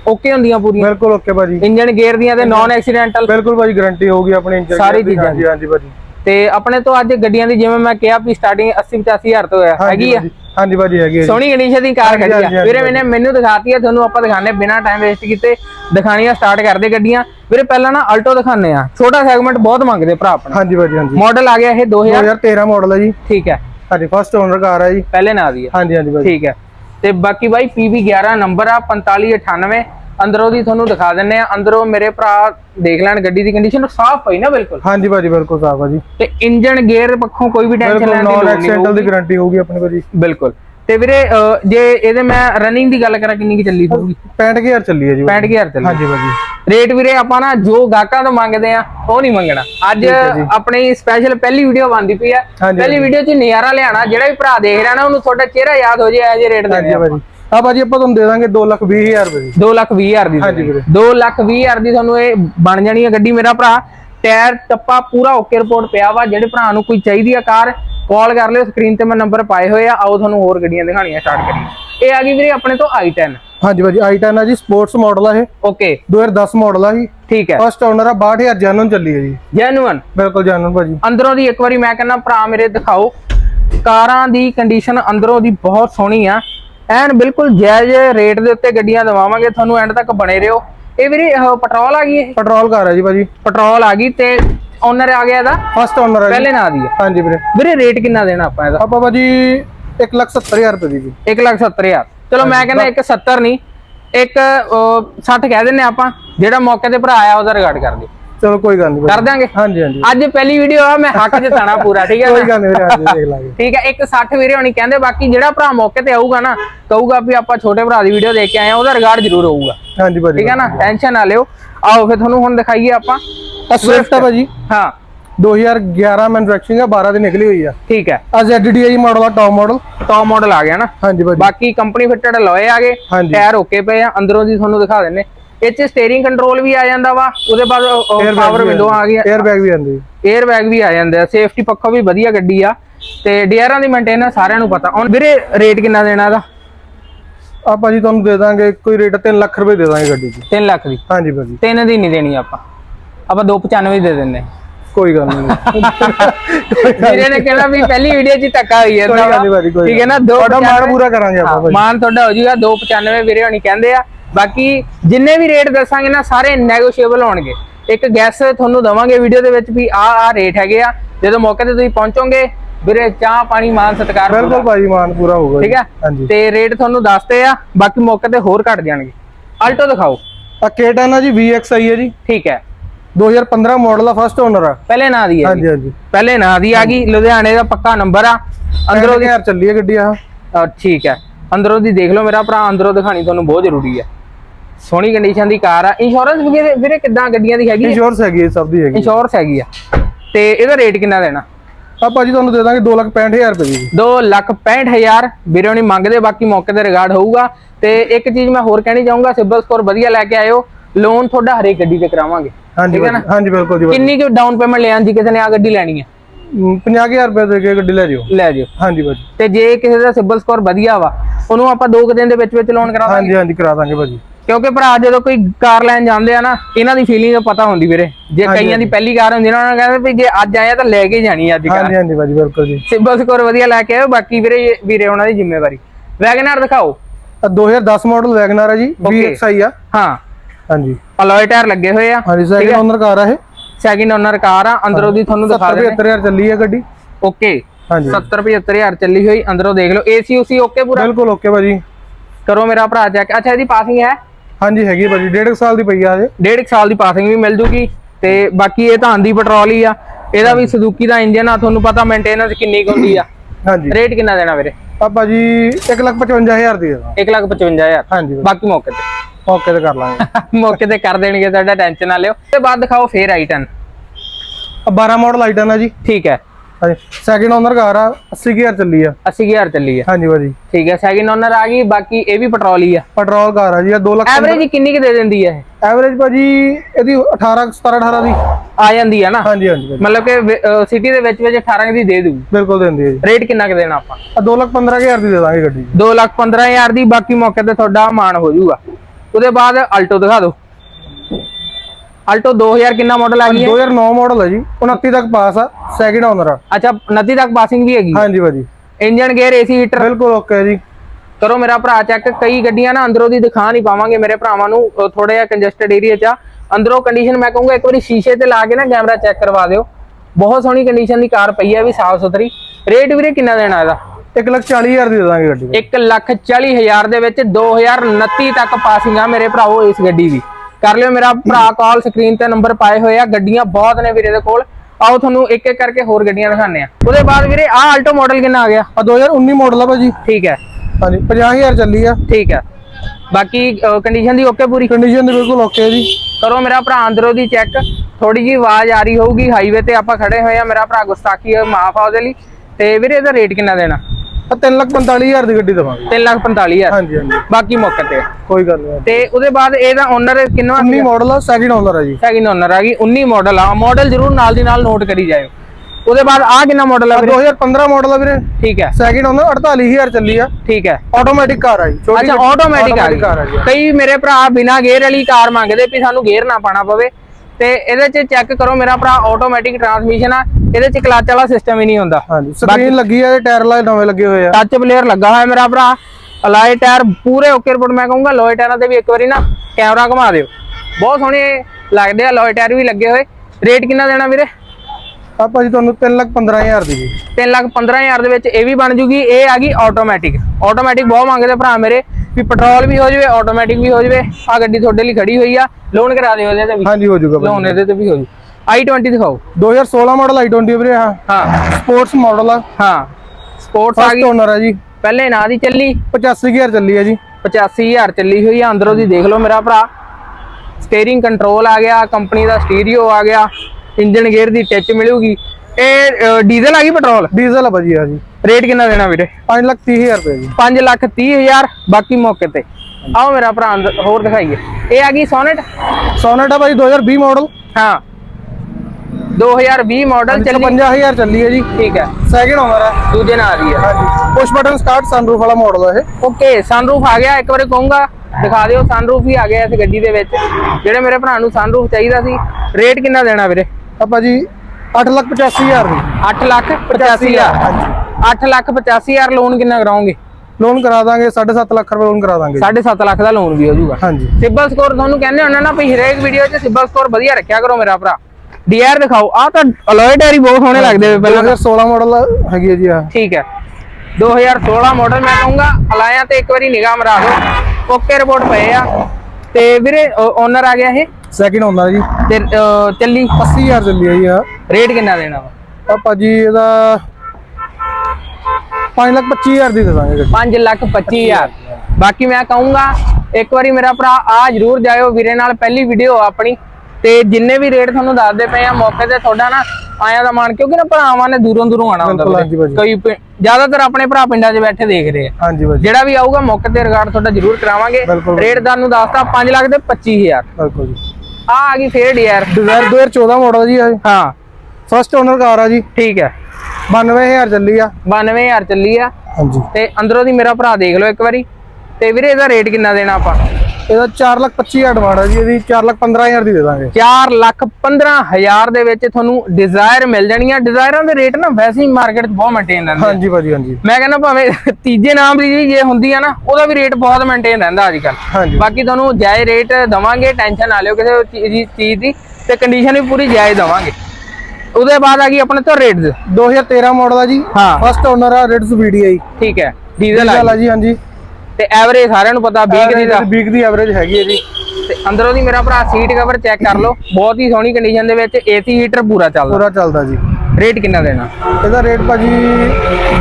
Speaker 2: ਓਕੇ ਹੁੰਦੀਆਂ ਪੂਰੀਆਂ?
Speaker 1: ਬਿਲਕੁਲ ਓਕੇ ਭਾਜੀ।
Speaker 2: ਇੰਜਨ ਗੇਅਰ ਦੀਆਂ ਤੇ ਨਾਨ ਐਕਸੀਡੈਂਟਲ
Speaker 1: ਬਿਲਕੁਲ ਭਾਜੀ ਗਾਰੰਟੀ ਹੋਊਗੀ ਆਪਣੀ ਇੰਜਨ
Speaker 2: ਸਾਰੀ ਚੀਜ਼ਾਂ
Speaker 1: ਹਾਂਜੀ ਹਾਂਜੀ ਭਾਜੀ।
Speaker 2: ਤੇ ਆਪਣੇ ਤੋਂ ਅੱਜ ਗੱਡੀਆਂ ਦੀ ਜਿਵੇਂ ਮੈਂ ਕਿਹਾ ਵੀ ਸਟਾਰਟਿੰਗ 80 85000 ਤੋਂ ਹੈ ਹੈਗੀ ਆ?
Speaker 1: ਹਾਂਜੀ ਭਾਜੀ ਹੈਗੀ ਹੈ
Speaker 2: ਸੋਹਣੀ ਕੰਡੀਸ਼ਨ ਦੀ ਕਾਰ ਖੜੀ ਆ। ਵੀਰੇ ਮੈਨੇ ਮੈਨੂੰ ਦਿਖਾਤੀ ਆ ਤੁਹਾਨੂੰ ਆਪਾਂ ਦਿਖਾਣੇ ਬਿਨਾ ਟਾਈਮ ਵੇਸਟ ਕੀਤੇ ਦਿਖਾਣੀਆਂ ਸਟਾਰਟ ਕਰਦੇ ਗੱਡੀਆਂ। ਵੀਰੇ ਪਹਿਲਾਂ ਨਾ ਅਲਟੋ ਦਿਖਾਣੇ ਆ ਛੋਟਾ ਸੈਗਮੈਂਟ ਬਹੁਤ ਮੰਗਦੇ ਭਰਾ ਆਪਣਾ।
Speaker 1: ਹਾਂਜੀ ਭਾਜੀ ਹਾਂਜੀ।
Speaker 2: ਮਾਡਲ ਆ ਗਿਆ ਇਹ 2000
Speaker 1: 2013 ਮਾਡਲ ਹੈ ਜੀ।
Speaker 2: ਠੀਕ ਹੈ।
Speaker 1: ਹਾਂਜੀ ਫਸਟ ਓਨਰ ਕਾਰ ਹੈ ਜੀ।
Speaker 2: ਪਹਿਲੇ ਨਾ ਦੀ ਹੈ
Speaker 1: ਹਾਂਜੀ ਹਾਂਜੀ ਭਾਜੀ।
Speaker 2: ਠੀਕ ਹੈ। ਤੇ ਬਾਕੀ ਬਾਈ PB 11 ਨੰਬਰ ਆ 4598 ਅੰਦਰੋਂ ਦੀ ਤੁਹਾਨੂੰ ਦਿਖਾ ਦਿੰਨੇ ਆ ਅੰਦਰੋਂ ਮੇਰੇ ਭਰਾ ਦੇਖ ਲੈਣ ਗੱਡੀ ਦੀ ਕੰਡੀਸ਼ਨ ਸਾਫ਼ ਪਈ ਨਾ ਬਿਲਕੁਲ।
Speaker 1: ਹਾਂਜੀ ਭਾਜੀ ਬਿਲਕੁਲ ਸਾਫ਼ ਹੈ ਜੀ।
Speaker 2: ਤੇ ਇੰਜਨ ਗੇਅਰ ਪੱਖੋਂ ਕੋਈ ਵੀ ਟੈਨਸ਼ਨ ਲੈਣ ਦੀ ਲੋੜ ਨਹੀਂ
Speaker 1: ਐਕਸੀਡੈਂਟਲ ਦੀ। ਗਾਰੰਟੀ ਹੋਊਗੀ ਆਪਣੀ ਭਾਜੀ।
Speaker 2: ਬਿਲਕੁਲ। ਤੇ ਵੀਰੇ ਜੇ ਇਹਦੇ ਮੈਂ ਰਨਿੰਗ ਦੀ ਗੱਲ ਕਰਾਂ ਕਿੰਨੀ ਕੀ ਚੱਲੀ ਹੋਊਗੀ?
Speaker 1: 65000 ਚੱਲੀ ਹੈ ਜੀ।
Speaker 2: 65000 ਚੱਲੀ।
Speaker 1: ਹਾਂਜੀ ਭਾਜੀ।
Speaker 2: ਰੇਟ ਵੀਰੇ ਆਪਾਂ ਨਾ ਜੋ ਗਾਹਕਾਂ ਤੋਂ ਮੰਗਦੇ ਆ ਉਹ ਨਹੀਂ ਮੰਗਣਾ। ਅੱਜ ਆਪਣੀ ਸਪੈਸ਼ਲ ਪਹਿਲੀ ਵੀਡੀਓ ਬਣਦੀ ਪਈ ਆ
Speaker 1: ਹਾਂਜੀ,
Speaker 2: ਪਹਿਲੀ ਵੀਡੀਓ 'ਚ ਨਜ਼ਾਰਾ ਲਿਆਣਾ ਜਿਹੜਾ ਵੀ ਭਰਾ ਦੇਖ ਰਿਹਾ ਨਾ ਉਹਨੂੰ ਤੁਹਾਡਾ ਚਿਹਰਾ ਯਾਦ ਹੋ ਜਾਏ ਐਜੇ ਰੇਟ
Speaker 1: ਹਾਂਜੀ
Speaker 2: ਦੇ
Speaker 1: ਭਾਜੀ। ਆ ਭਾਜੀ ਆਪਾਂ ਤੁਹਾਨੂੰ ਦੇ ਦਾਂਗੇ 2 ਲੱਖ 20 ਹਜ਼ਾਰ ਰੁਪਏ ਦੀ।
Speaker 2: 2 ਲੱਖ 20 ਹਜ਼ਾਰ ਦੀ
Speaker 1: ਹਾਂਜੀ ਵੀਰੇ।
Speaker 2: 2 ਲੱਖ 20 ਹਜ਼ਾਰ ਦੀ ਤੁਹਾਨੂੰ ਇਹ ਬਣ ਜਾਣੀ ਹੈ ਗੱਡੀ ਮੇਰਾ ਭਰਾ। ਟਾਇਰ ਟੱਪਾ ਪੂਰਾ ਓਕੇ ਰਿਪੋਰਟ ਪਿਆ ਵਾ ਜਿਹੜੇ ਭਰਾ ਨੂੰ ਕੋਈ ਚਾਹੀਦੀ ਆ ਕਾਰ ਕਾਲ ਕਰ ਲਿਓ ਸਕਰੀਨ ਤੇ ਮੈਂ ਨੰਬਰ ਪਾਏ ਹੋਏ ਆ ਆਓ ਤੁਹਾਨੂੰ ਹੋਰ ਗੱਡੀਆਂ ਦਿਖਾਣੀਆਂ ਸਟਾਰਟ ਕਰੀਏ। ਇਹ ਆ ਗਈ ਵੀਰੇ ਆਪਣੇ ਤੋਂ i10
Speaker 1: ਹਾਂਜੀ ਭਾਜੀ i10 ਹੈ ਜੀ ਸਪੋਰਟਸ ਮਾਡਲ ਆ ਇਹ।
Speaker 2: ਓਕੇ
Speaker 1: 2010 ਮਾਡਲ ਆ ਜੀ।
Speaker 2: ਠੀਕ ਹੈ।
Speaker 1: ਫਸਟ ਓਨਰ ਆ 62000 ਜੈਨੂਨ ਚੱਲੀ ਹੈ ਜੀ।
Speaker 2: ਜੈਨੂਅਨ
Speaker 1: ਬਿਲਕੁਲ ਜੈਨੂਨ ਭਾਜੀ।
Speaker 2: ਅੰਦਰੋਂ ਦੀ ਇੱਕ ਵਾਰੀ ਮੈਂ ਕਹਿੰਦਾ ਭਰਾ ਮੇਰੇ ਦਿਖਾਓ। ਕਾਰਾਂ ਦੀ ਕੰਡੀਸ਼ਨ ਅੰਦਰੋਂ ਦੀ ਬਹੁਤ ਸੋਹਣੀ ਆ। ਐਨ ਬਿਲਕੁਲ ਜਾਇਜ਼ ਰੇਟ ਦੇ ਉੱਤੇ ਗੱਡੀਆਂ ਦਵਾਵਾਂਗੇ ਤੁਹਾਨੂੰ ਐਂਡ ਤੱਕ ਬਣੇ ਰਹੋ। ਇਹ ਵੀਰੇ ਪੈਟਰੋਲ ਆ ਗਈ ਇਹ?
Speaker 1: ਪੈਟਰੋਲ ਕਾਰ ਹੈ ਜੀ ਭਾਜੀ।
Speaker 2: ਪੈਟਰੋਲ ਆ ਗਈ ਤੇ ਓਨਰ ਆ ਗਿਆ ਇਹਦਾ?
Speaker 1: ਫਸਟ ਓਨਰ ਹੈ
Speaker 2: ਪਹਿਲੇ ਨਾ ਦੀ ਹੈ
Speaker 1: ਹਾਂਜੀ ਵੀਰੇ।
Speaker 2: ਵੀਰੇ ਰੇਟ ਕਿੰਨਾ ਦੇਣਾ ਆਪਾਂ ਇਹਦਾ?
Speaker 1: ਆਪਾਂ ਭਾਜੀ 170000 ਰੁਪਏ ਦੀ ਜੀ।
Speaker 2: 170000 ਚਲੋ ਮੈਂ ਕਹਿੰਦਾ ਇੱਕ 70 ਨਹੀਂ ਇੱਕ ਅਹ, 60 ਕਹਿ ਦਿੰਨੇ ਆਪਾਂ ਜਿਹੜਾ ਮੌਕੇ ਤੇ ਭਰਾ ਆਇਆ ਉਹਦਾ ਰਿਗਾਰਡ ਕਰ ਦਿਓ।
Speaker 1: ਚਲੋ ਕੋਈ ਗੱਲ ਨਹੀਂ
Speaker 2: ਕਰ ਦਾਂਗੇ
Speaker 1: ਹਾਂਜੀ ਹਾਂਜੀ।
Speaker 2: ਅੱਜ ਪਹਿਲੀ ਵੀਡੀਓ ਆ ਮੈਂ ਹੱਕ ਜਿਤਾਣਾ ਪੂਰਾ ਠੀਕ ਹੈ
Speaker 1: ਕੋਈ ਗੱਲ ਨਹੀਂ ਵੀਰੇ ਹਾਂਜੀ ਦੇਖ ਲਾਂਗੇ।
Speaker 2: ਠੀਕ ਹੈ ਇੱਕ 60 ਵੀਰੇ ਹੋਣੀ ਕਹਿੰਦੇ ਬਾਕੀ ਜਿਹੜਾ ਭਰਾ ਮੌਕੇ ਤੇ ਆਊਗਾ ਨਾ ਕਹੂਗਾ ਵੀ ਆਪਾਂ ਛੋਟੇ ਭਰਾ ਦੀ ਵੀਡੀਓ ਦੇਖ ਕੇ ਆਏ ਆ ਉਹਦਾ ਰਿਗਾਰਡ ਜ਼ਰੂਰ ਹੋਊਗਾ।
Speaker 1: ਹਾਂਜੀ ਭਾਜੀ
Speaker 2: ਠੀਕ ਹੈ ਨਾ? ਟੈਨਸ਼ਨ ਨਾ ਲਿਓ। ਆਓ ਫਿਰ ਤੁਹਾਨੂੰ ਹੁਣ ਦਿਖਾਈਏ ਆਪਾਂ।
Speaker 1: ਆ ਸਵਿਫਟ ਹੈ। ਭਾਜੀ
Speaker 2: ਹਾਂ
Speaker 1: 2011 ਮੈਨੂਫੈਕਚਰਿੰਗ ਆ 12 ਦੀ ਨਿਕਲੀ ਹੋਈ ਆ।
Speaker 2: ਠੀਕ ਹੈ।
Speaker 1: ਆ ZDI ਮਾਡਲ ਆ ਟੌਪ ਮਾਡਲ
Speaker 2: ਟੌਪ ਮਾਡਲ ਆ ਗਿਆ ਨਾ।
Speaker 1: ਹਾਂਜੀ ਭਾਜੀ।
Speaker 2: ਬਾਕੀ ਕੰਪਨੀ ਫਿੱਟਡ ਲੋਏ ਆ ਗਏ। ਟਾਇਰ ਓਕੇ ਪਏ ਆ ਅੰਦਰੋਂ ਦੀ ਤੁਹਾਨੂੰ ਦਿਖਾ ਦਿੰਨੇ। ਇਹ ਚ ਸਟੀਅਰਿੰਗ ਕੰਟਰੋਲ ਵੀ ਆ ਜਾਂਦਾ ਵਾ ਉਹਦੇ ਬਾਅਦ ਪਾਵਰ ਵਿੰਡੋ ਆ ਗਈ
Speaker 1: 에ਅਰ ਬੈਗ ਵੀ ਆਂਦੀ।
Speaker 2: 에ਅਰ ਬੈਗ ਵੀ ਆ ਜਾਂਦੇ ਆ ਸੇਫਟੀ ਪੱਖੋਂ ਵੀ ਵਧੀਆ ਗੱਡੀ ਆ ਤੇ ਡੀਆਰਾਂ ਦੀ ਮੇਨਟੇਨੈਂਸ ਸਾਰਿਆਂ ਨੂੰ ਪਤਾ। ਹੁਣ ਵੀਰੇ ਰੇਟ ਕਿੰਨਾ ਦੇਣਾ ਇਹਦਾ?
Speaker 1: ਆ ਭਾਜੀ ਤੁਹਾਨੂੰ ਦੇ ਦਾਂਗੇ ਕੋਈ ਰੇਟ 3 ਲੱਖ ਰੁਪਏ ਦੇ ਦਾਂਗੇ ਗੱਡੀ ਦੀ
Speaker 2: 3 ਲੱਖ ਦੀ?
Speaker 1: ਹਾਂਜੀ ਭਾਜੀ।
Speaker 2: ਤਿੰਨ ਦੀ ਨਹੀਂ ਦੇਣੀ ਆਪਾਂ। ਆਪਾਂ 295 ਦੇ ਦਿੰਨੇ
Speaker 1: ਕੋਈ ਗੱਲ ਨਹੀਂ।
Speaker 2: ਵੀਰੇ ਨੇ ਕਿਹਾ ਵੀ ਪਹਿਲੀ ਵੀਡੀਓ 'ਚ ਹੀ ਧੱਕਾ ਹੋਈ ਜਾਂਦਾ ਠੀਕ ਹੈ ਨਾ ਦੋ
Speaker 1: ਤੁਹਾਡਾ ਮਾਣ ਪੂਰਾ ਕਰਾਂਗੇ ਆਪਾਂ ਭਾਜੀ।
Speaker 2: ਮਾਨ ਤੁਹਾਡਾ ਹੋ ਜਾਊਗਾ 295 ਵੀਰੇ ਹੋਣੀ ਕਹਿੰਦੇ ਆ। ਬਾਕੀ ਜਿੰਨੇ ਵੀ ਰੇਟ ਦੱਸਾਂਗੇ ਨਾ ਸਾਰੇ ਨੈਗੋਸ਼ੀਏਬਲ ਹੋਣਗੇ। ਇੱਕ ਗੈਸ ਤੁਹਾਨੂੰ ਦਵਾਂਗੇ ਵੀਡੀਓ ਦੇ ਵਿੱਚ ਵੀ ਆ ਆ ਰੇਟ ਹੈਗੇ ਆ। ਜਦੋਂ ਮੌਕੇ ਤੇ ਤੁਸੀਂ ਪਹੁੰਚੋਗੇ ਵੀਰੇ ਚਾਹ ਪਾਣੀ ਮਾਨ ਸਤਿਕਾਰ
Speaker 1: ਬਿਲਕੁਲ। ਭਾਜੀ ਮਾਨ ਪੂਰਾ ਹੋਊਗਾ
Speaker 2: ਠੀਕ। ਹੈ ਤੇ ਰੇਟ ਤੁਹਾਨੂੰ ਦੱਸਦੇ ਆ ਬਾਕੀ ਮੌਕੇ ਤੇ ਹੋਰ ਘਟ ਜਾਣਗੇ। ਆਲਟੋ ਦਿਖਾਓ।
Speaker 1: ਆ K10 ਆ ਜੀ VXI ਹੈ ਜੀ।
Speaker 2: ਠੀਕ ਹੈ।
Speaker 1: 2015 ਮਾਡਲ ਆ ਫਸਟ ਓਨਰ ਆ।
Speaker 2: ਪਹਿਲੇ ਨਾਂ ਦੀ ਹੈ
Speaker 1: ਹਾਂਜੀ ਹਾਂਜੀ।
Speaker 2: ਪਹਿਲੇ ਨਾਂ ਦੀ ਆ ਗਈ ਲੁਧਿਆਣੇ ਦਾ ਪੱਕਾ ਨੰਬਰ ਆ। ਅੰਦਰੋਂ ਦੀ
Speaker 1: ਯਾਰ ਚੱਲੀ ਹੈ ਗੱਡੀ ਆ
Speaker 2: ਠੀਕ ਹੈ। ਅੰਦਰੋਂ ਦੀ ਦੇਖ ਲਓ ਮੇਰਾ ਭਰਾ ਅੰਦਰੋਂ ਦਿਖਾਣੀ ਤੁਹਾਨੂੰ ਬਹੁਤ ਜ਼ਰੂਰੀ ਹੈ। ਸੋਹਣੀ ਕੰਡੀਸ਼ਨ ਦੀ ਕਾਰ ਆ। ਇੰਸ਼ੋਰੈਂਸ ਵੀਰੇ ਵੀਰੇ ਕਿੱਦਾਂ ਗੱਡੀਆਂ ਦੀ ਹੈਗੀ
Speaker 1: ਇੰਸ਼ੋਰੈਂਸ ਹੈਗੀ ਹੈ ਸਭ ਦੀ ਹੈਗੀ
Speaker 2: ਇੰਸ਼ੋਰੈਂਸ ਹੈਗੀ ਆ। ਤੇ ਇਹਦਾ ਰੇਟ ਕਿੰਨਾ ਦੇਣਾ
Speaker 1: ਆ ਭਾਜੀ ਤੁਹਾਨੂੰ ਦੇ ਦਾਂਗੇ 265000 ਰੁਪਏ ਦੀ।
Speaker 2: ਦੋ ਲੱਖ ਪੈਂਹਠ ਹਜ਼ਾਰ। ਵੀਰੇ ਨਹੀਂ ਮੰਗਦੇ ਬਾਕੀ ਮੌਕੇ ਤੇ ਰਿਗਾਰਡ ਹੋਊਗਾ। ਤੇ ਇੱਕ ਚੀਜ਼ ਮੈਂ ਹੋਰ ਕਹਿਣੀ ਚਾਹੂੰਗਾ ਸਿਬਲ ਸਕੋਰ ਵਧੀਆ ਲੈ ਕੇ ਆਇਓ। ਲੋਨ ਤੁਹਾਡਾ ਹਰੇਕ ਗੱਡੀ ਤੇ ਕਰਾਵਾਂਗੇ।
Speaker 1: ਹਾਂਜੀ ਹਾਂਜੀ ਬਿਲਕੁਲ ਜੀ
Speaker 2: ਕਿੰਨੀ ਕੁ ਡਾਊਨ ਪੇਮੈਂਟ ਲੈ ਆਂਦੀ ਕਿਸੇ ਨੇ ਆ ਗੱਡੀ ਲੈਣੀ ਹੈ
Speaker 1: 50000 ਰੁਪਏ ਦੇ ਕੇ ਗੱਡੀ ਲੈ ਜਿਓ।
Speaker 2: ਲੈ ਜਿਓ।
Speaker 1: ਹਾਂਜੀ ਭਾਜੀ।
Speaker 2: ਤੇ ਜੇ ਕਿਸੇ ਦਾ ਸਿਬਲ ਸਕੋਰ ਵਧੀਆ ਵਾ ਉਹਨੂੰ ਆਪਾਂ ਦੋ ਕੁ ਦਿਨ ਦੇ ਵਿੱਚ ਵਿੱਚ ਲੋਨ ਕਰਾ ਦਾਂਗੇ।
Speaker 1: ਹਾਂਜੀ ਹਾਂਜੀ ਕਰਾ ਦਾਂਗੇ ਭਾਜੀ।
Speaker 2: ਕਿਉਂਕਿ ਭਰਾ ਜਦੋਂ ਕੋਈ ਕਾਰ ਲੈਣ ਜਾਂਦੇ ਆ ਨਾ ਇਹਨਾਂ ਦੀ ਫੀਲਿੰਗ ਪਤਾ ਹੁੰਦੀ ਵੀਰੇ। ਜੇ ਕਈਆਂ ਦੀ ਪਹਿਲੀ ਕਾਰ ਹੁੰਦੀ ਨਾ ਉਹਨਾਂ ਨੂੰ ਕਹਿੰਦੇ ਵੀ ਜੇ ਅੱਜ ਆਇਆ ਤਾਂ ਲੈ ਕੇ ਜਾਣੀ ਆ ਅੱਜ ਕਾਰ।
Speaker 1: ਹਾਂਜੀ ਹਾਂਜੀ ਭਾਜੀ ਬਿਲਕੁਲ ਜੀ।
Speaker 2: ਸਿਬਲ ਸਕੋਰ ਵਧੀਆ ਲੈ ਕੇ ਆਇਓ ਬਾਕੀ ਵੀਰੇ ਵੀਰੇ ਉਹਨਾਂ ਦੀ ਜ਼ਿੰਮੇਵਾਰੀ। ਵੈਗਨਰ ਦਿਖਾਓ।
Speaker 1: ਆ 2010 ਮਾਡਲ ਵੈਗਨਰ ਹੈ ਜੀ. VXI ਆ।
Speaker 2: ਹਾਂ।
Speaker 1: ਹਾਂਜੀ।
Speaker 2: ਅਲੋਏ ਟਾਇਰ ਲੱਗੇ ਹੋਏ ਆ।
Speaker 1: ਹਾਂਜੀ ਸੈਕਿੰਡ ਓਨਰ ਕਾਰ ਆ ਇਹ।
Speaker 2: ਸੈਕਿੰਡ ਓਨਰ ਕਾਰ ਆ ਅੰਦਰੋਂ ਦੀ ਤੁਹਾਨੂੰ ਦਿਖਾ
Speaker 1: 70
Speaker 2: ਦੇ
Speaker 1: 75000 ਚੱਲੀ ਹੈ ਗੱਡੀ।
Speaker 2: ਓਕੇ
Speaker 1: ਹਾਂਜੀ।
Speaker 2: 70 75000 ਚੱਲੀ ਹੋਈ ਅੰਦਰੋਂ ਦੇਖ ਲਓ। ਏਸੀ ਉਸੀ ਓਕੇ ਪੂਰਾ?
Speaker 1: ਬਿਲਕੁਲ ਓਕੇ ਭਾਜੀ।
Speaker 2: ਕਰੋ ਮੇਰਾ ਭਰਾ ਚੈੱਕ ਅੱਛਾ ਇਹਦੀ ਪਾਸਿੰਗ ਹੈ?
Speaker 1: ਹਾਂਜੀ ਹੈਗੀ ਭਾਜੀ। ਡੇਢ ਕੁ ਸਾਲ ਦੀ ਪਈ ਆ
Speaker 2: ਡੇਢ ਕੁ ਸਾਲ ਦੀ ਪਾਸਿੰਗ ਵੀ ਮਿਲ ਜੂਗੀ ਤੇ ਬਾਕੀ ਇਹ ਤਾਂ ਆਂਦੀ ਪੈਟਰੋਲ ਹੀ ਆ। ਇਹਦਾ ਵੀ ਸੁਜ਼ੂਕੀ ਦਾ ਇੰਜਨ ਆ ਤੁਹਾਨੂੰ ਪਤਾ ਮੇਨਟੇਨੈਂਸ ਕਿੰਨੀ ਕੁ ਹੁੰਦੀ ਆ।
Speaker 1: ਹਾਂਜੀ।
Speaker 2: ਰੇਟ ਕਿੰਨਾ ਦੇਣਾ ਵੀਰੇ?
Speaker 1: ਆ ਭਾਜੀ 155000 ਦੀ ਦੇ ਦਾਂ
Speaker 2: 155000
Speaker 1: ਹਾਂਜੀ
Speaker 2: ਬਾਕੀ ਮੌਕੇ ਤੇ।
Speaker 1: ਓਕੇ ਤੇ ਕਰ ਲਾਂਗੇ।
Speaker 2: ਮੌਕੇ ਤੇ ਕਰ ਦੇਣਗੇ ਤੁਹਾਡਾ ਟੈਨਸ਼ਨ ਨਾ ਲਿਓ। ਤੇ ਬਾਅਦ ਦਿਖਾਓ ਫੇਰ ਆਈਟਨ
Speaker 1: ਆ 12 ਮਾਡਲ ਆਈਟਨ ਆ ਜੀ।
Speaker 2: ਠੀਕ ਹੈ।
Speaker 1: ਹਾਂਜੀ। ਸੈਕਿੰਡ ਓਨਰ ਕਾਰ ਆ 80000 ਚੱਲੀ ਆ।
Speaker 2: 80000 ਚੱਲੀ ਆ।
Speaker 1: ਹਾਂਜੀ ਭਾਜੀ।
Speaker 2: ਠੀਕ ਹੈ ਸੈਕਿੰਡ ਓਨਰ ਆ ਗਈ ਬਾਕੀ ਇਹ ਵੀ ਪੈਟਰੋਲ ਹੀ ਆ।
Speaker 1: ਪੈਟਰੋਲ ਕਾਰ ਆ ਜੀ ਆ 2 ਲੱਖ
Speaker 2: ਐਵਰੇਜ ਕਿੰਨੀ ਕੁ ਦੇ ਦਿੰਦੀ ਹੈ ਇਹ?
Speaker 1: ਐਵਰੇਜ ਭਾਜੀ ਇਹਦੀ 18 17 18 ਦੀ।
Speaker 2: ਆ ਜਾਂਦੀ ਹੈ ਨਾ?
Speaker 1: ਹਾਂਜੀ ਹਾਂਜੀ
Speaker 2: ਮਤਲਬ ਕਿ ਸਿਟੀ ਦੇ ਵਿੱਚ ਵਿੱਚ 18 ਦੀ ਦੇ ਦੂ
Speaker 1: ਬਿਲਕੁਲ ਦਿੰਦੀ ਹੈ ਜੀ।
Speaker 2: ਰੇਟ ਕਿੰਨਾ ਕੁ ਦੇਣਾ ਆਪਾਂ?
Speaker 1: ਆ 2 ਲੱਖ 15000 ਦੀ ਦੇ ਦਾਂਗੇ ਗੱਡੀ ਜੀ।
Speaker 2: 2 ਲੱਖ 15000 ਦੀ ਬਾਕੀ ਮੌਕੇ ਤੇ ਤੁਹਾਡਾ ਮਾਣ ਹੋ ਜਾਊਗਾ। ਉਹਦੇ ਬਾਅਦ ਅਲਟੋ ਦਿਖਾ ਦਿਓ। ਅਲਟੋ 2000 ਕਿੰਨਾ ਮਾਡਲ ਆ ਗਈ ਹੈ?
Speaker 1: 2009 ਮਾਡਲ ਹੈ ਜੀ 29 ਤੱਕ ਪਾਸ ਆ ਸੈਕਿੰਡ ਓਨਰ ਆ।
Speaker 2: ਅੱਛਾ 29 ਤੱਕ ਪਾਸਿੰਗ ਵੀ ਹੈਗੀ?
Speaker 1: ਹਾਂਜੀ ਭਾਜੀ।
Speaker 2: ਇੰਜਨ ਗੇਅਰ ਏਸੀ ਹੀਟਰ
Speaker 1: ਬਿਲਕੁਲ ਓਕੇ ਜੀ।
Speaker 2: ਕਰੋ ਮੇਰਾ ਭਰਾ ਚੈੱਕ ਕਈ ਗੱਡੀਆਂ ਨਾ ਅੰਦਰੋਂ ਦੀ ਦਿਖਾ ਨਹੀਂ ਪਾਵਾਂਗੇ ਮੇਰੇ ਭਰਾਵਾਂ ਨੂੰ ਥੋੜਾ ਜਿਹਾ ਕੰਜਸਟਡ ਏਰੀਆ 'ਚ ਆ। ਅੰਦਰੋਂ ਕੰਡੀਸ਼ਨ ਮੈਂ ਕਹੂੰਗਾ ਇੱਕ ਵਾਰੀ ਸ਼ੀਸ਼ੇ ਤੇ ਲਾ ਕੇ ਨਾ ਕੈਮਰਾ ਚੈੱਕ ਕਰਵਾ ਦਿਓ। ਬਹੁਤ ਸੋਹਣੀ ਕੰਡੀਸ਼ਨ ਦੀ ਕਾਰ ਪਈ ਹੈ ਵੀ ਸਾਫ਼ ਸੁਥਰੀ। ਰੇਟ ਵੀਰੇ ਕਿੰਨਾ ਦੇਣਾ ਇਹਦਾ?
Speaker 1: 1 ਲੱਖ 40000 ਦੀ ਦੇ ਦਾਂਗੇ ਗੱਡੀ।
Speaker 2: 1 ਲੱਖ 40 ਹਜ਼ਾਰ ਦੇ ਵਿੱਚ 2029 ਤੱਕ ਪਾਸਿੰਗ ਆ ਮੇਰੇ ਭਰਾਵੋ ਇਸ ਗੱਡੀ ਦੀ। ਕਰ ਲਿਓ ਮੇਰਾ ਭਰਾ ਕਾਲ ਸਕਰੀਨ ਤੇ ਨੰਬਰ ਪਾਏ ਹੋਏ ਆ ਗੱਡੀਆਂ ਬਹੁਤ ਨੇ ਵੀਰੇ ਦੇ ਕੋਲ। ਆਓ ਤੁਹਾਨੂੰ ਇੱਕ ਇੱਕ ਕਰਕੇ ਹੋਰ ਗੱਡੀਆਂ ਦਿਖਾਉਂਦੇ ਆ ਉਹਦੇ ਬਾਅਦ ਵੀਰੇ ਆਹ ਆਲਟੋ ਮਾਡਲ ਕਿੰਨਾ ਆ ਗਿਆ?
Speaker 1: ਆ 2019 ਮਾਡਲ ਆ ਭਾਜੀ।
Speaker 2: ਠੀਕ ਹੈ।
Speaker 1: ਹਾਂਜੀ 50000 ਚੱਲੀ ਆ।
Speaker 2: ਠੀਕ ਹੈ। ਬਾਕੀ ਕੰਡੀਸ਼ਨ ਦੀ ਓਕੇ ਪੂਰੀ?
Speaker 1: ਕੰਡੀਸ਼ਨ ਦੀ ਬਿਲਕੁਲ ਓਕੇ ਜੀ।
Speaker 2: ਕਰੋ ਮੇਰਾ ਭਰਾ ਅੰਦਰੋਂ ਦੀ ਚੈੱਕ ਥੋੜੀ ਜੀ ਆਵਾਜ਼ ਆ ਰਹੀ ਹੋਊਗੀ ਹਾਈਵੇ ਤੇ ਆਪਾਂ ਖੜੇ ਹੋਏ ਆ। ਮੇਰਾ ਭਰਾ ਗੁਸਤਾਖੀ ਮਾਫ ਆ ਉਹਦੇ ਲਈ। ਤੇ ਵੀਰੇ ਇਹਦਾ ਰੇਟ ਕਿੰਨਾ ਦੇਣਾ?
Speaker 1: ਆ 3 ਲੱਖ 45000 ਦੀ ਗੱਡੀ ਦੇਵਾਂਗੇ।
Speaker 2: 3 ਲੱਖ 45000
Speaker 1: ਹਾਂਜੀ ਹਾਂਜੀ।
Speaker 2: ਬਾਕੀ ਮੌਕੇ ਤੇ।
Speaker 1: ਕੋਈ ਗੱਲ ਨਹੀਂ।
Speaker 2: ਤੇ ਉਹਦੇ ਬਾਅਦ ਇਹਦਾ ਓਨਰ ਕਿੰਨਾ
Speaker 1: 19 ਮਾਡਲ ਆ ਸੈਕਿੰਡ ਓਨਰ ਆ ਜੀ।
Speaker 2: ਸੈਕਿੰਡ ਓਨਰ ਆ ਗਈ 19 ਮਾਡਲ ਆ। ਮਾਡਲ ਜ਼ਰੂਰ ਨਾਲ ਦੀ ਨਾਲ ਨੋਟ ਕਰੀ ਜਾਇਓ। ਉਹਦੇ ਬਾਅਦ ਆ ਕਿੰਨਾ ਮਾਡਲ ਆ
Speaker 1: ਆ
Speaker 2: ਵੀਰੇ?
Speaker 1: 2015 ਮਾਡਲ ਆ ਵੀਰੇ।
Speaker 2: ਠੀਕ ਹੈ।
Speaker 1: ਸੈਕਿੰਡ ਓਨਰ 48000 ਚੱਲੀ ਆ।
Speaker 2: ਠੀਕ ਹੈ।
Speaker 1: ਆਟੋਮੈਟਿਕ ਕਾਰ ਆ ਜੀ। ਛੋਟੀ
Speaker 2: ਅੱਛਾ ਆਟੋਮੈਟਿਕ ਆ ਗਈ ਕਈ ਮੇਰੇ ਭਰਾ ਬਿਨਾ ਗੇਅਰ ਵਾਲੀ ਕਾਰ ਮੰਗਦੇ ਵੀ ਸਾਨੂੰ ਗੇਅਰ ਨਾ ਪਾਣਾ ਪਵੇ। ਤੇ ਇਹਦੇ 'ਚ ਚੈੱਕ ਕਰੋ ਮੇਰਾ ਭਰਾ ਆਟੋਮੈਟਿਕ ਟਰਾਂਸਮਿਸ਼ਨ ਆ ਇਹਦੇ 'ਚ ਕਲਚ ਵਾਲਾ ਸਿਸਟਮ ਹੀ ਨਹੀਂ ਹੁੰਦਾ।
Speaker 1: ਹਾਂਜੀ ਸਕਰੀਨ ਲੱਗੀ ਆ ਤੇ ਟਾਇਰ ਲਾ ਨਵੇਂ ਲੱਗੇ ਹੋਏ ਆ।
Speaker 2: ਟੱਚ ਪਲੇਅਰ ਲੱਗਾ ਹੋਇਆ ਮੇਰਾ ਭਰਾ। ਅਲਾਈ ਟਾਇਰ ਪੂਰੇ ਓਕੇ ਰਿਪੋਰਟ ਮੈਂ ਕਹੂੰਗਾ ਲੋਏ ਟਾਇਰਾਂ ਤੇ ਵੀ ਇੱਕ ਵਾਰੀ ਨਾ ਕੈਮਰਾ ਘੁਮਾ ਦਿਓ। ਬਹੁਤ ਸੋਹਣੇ ਲੱਗਦੇ ਆ ਲੋਏ ਟਾਇਰ ਵੀ ਲੱਗੇ ਹੋਏ। ਰੇਟ ਕਿੰਨਾ ਦੇਣਾ ਵੀਰੇ?
Speaker 1: ਆ ਭਾਜੀ ਤੁਹਾਨੂੰ 3 ਲੱਖ 15000 ਦੀ ਜੀ।
Speaker 2: 3 ਲੱਖ 15000 ਦੇ ਵਿੱਚ ਇਹ ਵੀ ਬਣ ਜੂਗੀ ਇਹ ਆ ਗਈ ਆਟੋਮੈਟਿਕ ਆਟੋਮੈਟਿਕ ਬਹੁਤ ਮੰਗਦੇ ਭਰਾ ਮੇਰੇ। ਵੀ ਪੈਟਰੋਲ ਵੀ ਹੋ ਜਵੇ ਆਟੋਮੈਟਿਕ ਵੀ ਹੋ ਜਵੇ ਆ ਗੱਡੀ ਤੁਹਾਡੇ ਲਈ ਖੜੀ ਹੋਈ ਆ। ਲੋਨ ਕਰਾ ਦਿਓ ਇਹਦੇ ਤੇ ਵੀ।
Speaker 1: ਹਾਂਜੀ ਹੋ ਜਾਊਗਾ ਭਾਜੀ
Speaker 2: ਲੋਨ ਇਹਦੇ ਤੇ ਵੀ ਹੋ ਜੂ i20 ਦਿਖਾਓ।
Speaker 1: 2016 ਮਾਡਲ i20 ਵੀਰੇ ਹਾਂ
Speaker 2: ਹਾਂ।
Speaker 1: ਸਪੋਰਟਸ ਮਾਡਲ ਆ।
Speaker 2: ਹਾਂ। ਸਪੋਰਟਸ ਆ ਗਈ।
Speaker 1: ਓਨਰ ਆ ਜੀ।
Speaker 2: ਪਹਿਲੇ ਨਾਂ ਦੀ ਚੱਲੀ।
Speaker 1: 85000 ਚੱਲੀ ਆ ਜੀ।
Speaker 2: 85000 ਚੱਲੀ ਹੋਈ ਆ। ਅੰਦਰੋਂ ਦੀ ਦੇਖ ਲਓ ਮੇਰਾ ਭਰਾ। ਸਟੀਅਰਿੰਗ ਕੰਟਰੋਲ ਆ ਗਿਆ। ਕੰਪਨੀ ਦਾ ਸਟੀਰੀਓ ਆ ਗਿਆ। ਇੰਜਨ ਗੇਅਰ ਦੀ ਟੱਚ ਮਿਲੂਗੀ। ਇਹ ਡੀਜ਼ਲ ਆ ਗਈ ਪੈਟਰੋਲ
Speaker 1: ਡੀਜ਼ਲ ਆ ਭਾਜੀ ਆ ਜੀ।
Speaker 2: ਰੇਟ ਕਿੰਨਾ ਦੇਣਾ ਵੀਰੇ?
Speaker 1: 5 ਲੱਖ 30000 ਰੁਪਏ ਜੀ।
Speaker 2: 5 ਲੱਖ 30 ਹਜ਼ਾਰ ਬਾਕੀ ਮੌਕੇ ਤੇ। ਆਓ ਮੇਰਾ ਭਰਾ ਹੋਰ ਦਿਖਾਈਏ। ਇਹ ਆ ਗਈ ਸੋਨਟ
Speaker 1: ਸੋਨਟ ਆ ਭਾਜੀ 2020 ਮਾਡਲ
Speaker 2: ਹਾਂ। 2020 ਮਾਡਲ ਚੱਲੀ।
Speaker 1: 55000 ਚੱਲੀ ਹੈ ਜੀ।
Speaker 2: ਠੀਕ ਹੈ।
Speaker 1: ਸੈਕਿੰਡ ਓਨਰ ਆ
Speaker 2: ਦੂਜੇ ਨਾਲ ਦੀ ਹੈ।
Speaker 1: ਹਾਂਜੀ। ਪੁਸ਼ ਬਟਨ ਸਟਾਰਟ ਸਨਰੂਫ ਵਾਲਾ ਮਾਡਲ ਆ ਇਹ।
Speaker 2: ਓਕੇ ਸਨਰੂਫ ਆ ਗਿਆ। ਇੱਕ ਵਾਰੀ ਕਹੂੰਗਾ ਦਿਖਾ ਦਿਓ ਸਨਰੂਫ ਵੀ ਆ ਗਿਆ ਇਸ ਗੱਡੀ ਦੇ ਵਿੱਚ। ਜਿਹੜੇ ਮੇਰੇ ਭਰਾ ਨੂੰ ਸਨਰੂਫ ਚਾਹੀਦਾ ਸੀ ਰੇਟ ਕਿੰਨਾ ਦੇਣਾ ਵੀਰੇ?
Speaker 1: ਆ ਭਾਜੀ 8 ਲੱਖ 85000 ਦੀ।
Speaker 2: 8 ਲੱਖ 85000 8 ਲੱਖ 85000 ਲੋਨ ਕਿੰਨਾ ਕਰਾਉਂਗੇ
Speaker 1: ਲੋਨ ਕਰਾ ਦਾਂਗੇ 7.5 ਲੱਖ ਰੁਪਏ ਲੋਨ ਕਰਾ ਦਾਂਗੇ ਜੀ।
Speaker 2: 7.5 ਲੱਖ ਦਾ ਲੋਨ ਵੀ ਹੋ ਜਾਊਗਾ
Speaker 1: ਹਾਂਜੀ।
Speaker 2: ਸਿਬਲ ਸਕੋਰ ਤੁਹਾਨੂੰ ਕਹਿੰਦੇ ਹੁੰਦੇ ਨਾ ਵੀ ਹਰੇਕ ਵੀਡੀਓ 'ਚ ਸਿਬਲ ਸਕੋਰ ਵਧੀਆ ਰੱਖਿਆ ਕਰੋ ਮੇਰਾ ਭਰਾ। ਡੀਆਰ ਦਿਖਾਓ। ਆ ਤਾਂ ਅਲੋਏ ਟਾਇਰ ਹੀ ਬਹੁਤ ਸੋਹਣੇ ਲੱਗਦੇ ਵੇ ਪਹਿਲਾਂ ਤਾਂ।
Speaker 1: 2016 ਮਾਡਲ ਹੈਗੀ ਹੈ ਜੀ ਆ
Speaker 2: ਠੀਕ ਹੈ। 2016 ਮਾਡਲ ਮੈਂ ਕਹੂੰਗਾ ਅਲਾਇਆ ਤੇ ਇੱਕ ਵਾਰੀ ਨਿਗਾਹ ਮਰਾ ਦਿਓ। ਓਕੇ ਰਿਪੋਰਟ ਪਏ ਆ। ਤੇ ਵੀਰੇ ਓਨਰ ਆ ਗਿਆ ਇਹ।
Speaker 1: ਸੈਕਿੰਡ ਹੁੰਦਾ ਜੀ।
Speaker 2: ਤੇ ਅਹ, ਚੱਲੀ?
Speaker 1: 80000 ਚੱਲੀ ਹੈ ਜੀ ਆ
Speaker 2: ਰੇਟ ਕਿੰਨਾ ਦੇਣਾ ਵਾ?
Speaker 1: ਆ ਭਾਜੀ ਇਹਦਾ 5 ਲੱਖ 25000 ਦੀ ਦੇ ਦਾਂਗੇ ਗੱਡੀ
Speaker 2: 5 ਲੱਖ 25000 ਬਾਕੀ ਮੈਂ ਕਹੂੰਗਾ ਇੱਕ ਵਾਰੀ ਮੇਰਾ ਭਰਾ ਆ ਜਰੂਰ ਜਾਇਓ ਵੀਰੇ ਨਾਲ ਪਹਿਲੀ ਵੀਡੀਓ ਆਪਣੀ। ਤੇ ਜਿੰਨੇ ਵੀ ਰੇਟ ਤੁਹਾਨੂੰ ਦੱਸਦੇ ਪਏ ਆ ਮੌਕੇ ਤੇ ਤੁਹਾਡਾ ਨਾ ਆਇਆ ਦਾ ਮਾਨ ਕਿਉਂਕਿ ਨਾ ਭਰਾਵਾਂ ਨੇ ਦੂਰੋਂ ਦੂਰੋਂ ਆਣਾ ਹੁੰਦਾ
Speaker 1: ਬਿਲਕੁਲ, ਹਾਂਜੀ
Speaker 2: ਵੀਰੇ।
Speaker 1: ਭਾਜੀ।
Speaker 2: ਕਈ ਪਿੰ- ਜ਼ਿਆਦਾਤਰ ਆਪਣੇ ਭਰਾ ਪਿੰਡਾਂ 'ਚ ਬੈਠੇ ਦੇਖ ਰਹੇ ਆ।
Speaker 1: ਹਾਂਜੀ ਭਾਜੀ।
Speaker 2: ਜਿਹੜਾ ਵੀ ਆਊਗਾ ਮੌਕੇ ਤੇ ਰਿਗਾਰਡ ਤੁਹਾਡਾ ਜਰੂਰ ਕਰਾਵਾਂਗੇ।
Speaker 1: ਬਿਲਕੁਲ।
Speaker 2: ਰੇਟ ਤੁਹਾਨੂੰ ਦੱਸਤਾ 5 ਲੱਖ ਦੇ 25000
Speaker 1: ਬਿਲਕੁਲ ਜੀ।
Speaker 2: ਆ ਆ ਗਈ ਫੇਰ ਡੀਆਰ।
Speaker 1: ਡਿਜ਼ਾਇਰ 2014 ਮਾਡਲ ਜੀ ਆ
Speaker 2: ਹਾਂ।
Speaker 1: ਫਸਟ ਓਨਰ ਕਾਰ ਆ ਜੀ।
Speaker 2: ਠੀਕ ਹੈ।
Speaker 1: 92000 ਚੱਲੀ ਆ।
Speaker 2: 92000 ਚੱਲੀ ਆ।
Speaker 1: ਹਾਂਜੀ।
Speaker 2: ਤੇ ਅੰਦਰੋਂ ਦੀ ਮੇਰਾ ਭਰਾ ਦੇਖ ਲਓ ਇੱਕ ਵਾਰੀ। ਤੇ ਵੀਰੇ ਇਹਦਾ ਰੇਟ ਕਿੰਨਾ ਦੇਣਾ ਆਪਾਂ?
Speaker 1: ਇਹਦਾ 4 ਲੱਖ 25000 ਡਿਮਾਂਡ ਆ ਜੀ ਇਹਦੀ 4 ਲੱਖ 15000 ਦੀ ਦੇ ਦਾਂਗੇ।
Speaker 2: 4 ਲੱਖ 15000 ਦੇ ਵਿੱਚ ਤੁਹਾਨੂੰ ਡਿਜ਼ਾਇਰ ਮਿਲ ਜਾਣੀਆਂ ਡਿਜ਼ਾਇਰਾਂ ਦੇ ਰੇਟ ਨਾ ਵੈਸੇ ਹੀ ਮਾਰਕੀਟ 'ਚ ਬਹੁਤ ਮੇਨਟੇਨ ਰਹਿੰਦੇ।
Speaker 1: ਹਾਂਜੀ ਭਾਜੀ ਹਾਂਜੀ।
Speaker 2: ਮੈਂ ਕਹਿੰਦਾ ਭਾਵੇਂ ਤੀਜੇ ਨਾਮ ਦੀ ਜੇ ਹੁੰਦੀ ਆ ਨਾ ਉਹਦਾ ਵੀ ਰੇਟ ਬਹੁਤ ਮੇਨਟੇਨ ਰਹਿੰਦਾ ਅੱਜ ਕੱਲ
Speaker 1: ਹਾਂਜੀ।
Speaker 2: ਬਾਕੀ ਤੁਹਾਨੂੰ ਜਾਇਜ਼ ਰੇਟ ਦਵਾਂਗੇ ਟੈਨਸ਼ਨ ਨਾ ਲਿਓ ਕਿਸੇ ਚੀਜ਼ ਦੀ ਤੇ ਕੰਡੀਸ਼ਨ ਵੀ ਪੂਰੀ ਜਾਇਜ਼ ਦਵਾਂਗੇ। ਉਹਦੇ ਬਾਅਦ ਆ ਗਈ ਆਪਣੇ ਤੋਂ ਰੇਟ
Speaker 1: 2013 ਮਾਡਲ ਆ ਜੀ।
Speaker 2: ਹਾਂ।
Speaker 1: ਫਸਟ ਓਨਰ ਆ ਰਿਡਸ ਵੀਡੀਆਈ
Speaker 2: ਠੀਕ ਹੈ ਡੀਜ਼ਲ ਆ
Speaker 1: ਜੀ ਹਾਂਜੀ।
Speaker 2: ਤੇ ਐਵਰੇਜ ਸਾਰਿਆਂ ਨੂੰ ਪਤਾ 20 ਦੀ ਦਾ
Speaker 1: ਵੀਕ ਦੀ ਐਵਰੇਜ ਹੈਗੀ ਹੈ ਜੀ।
Speaker 2: ਤੇ ਅੰਦਰੋਂ ਦੀ ਮੇਰਾ ਭਰਾ ਸੀਟ ਕਵਰ ਚੈੱਕ ਕਰ ਲਓ। ਬਹੁਤ ਹੀ ਸੋਹਣੀ ਕੰਡੀਸ਼ਨ ਦੇ ਵਿੱਚ ਏਸੀ ਹੀਟਰ ਪੂਰਾ ਚੱਲਦਾ।
Speaker 1: ਪੂਰਾ ਚੱਲਦਾ ਜੀ।
Speaker 2: ਰੇਟ ਕਿੰਨਾ ਦੇਣਾ?
Speaker 1: ਇਹਦਾ ਰੇਟ ਭਾਜੀ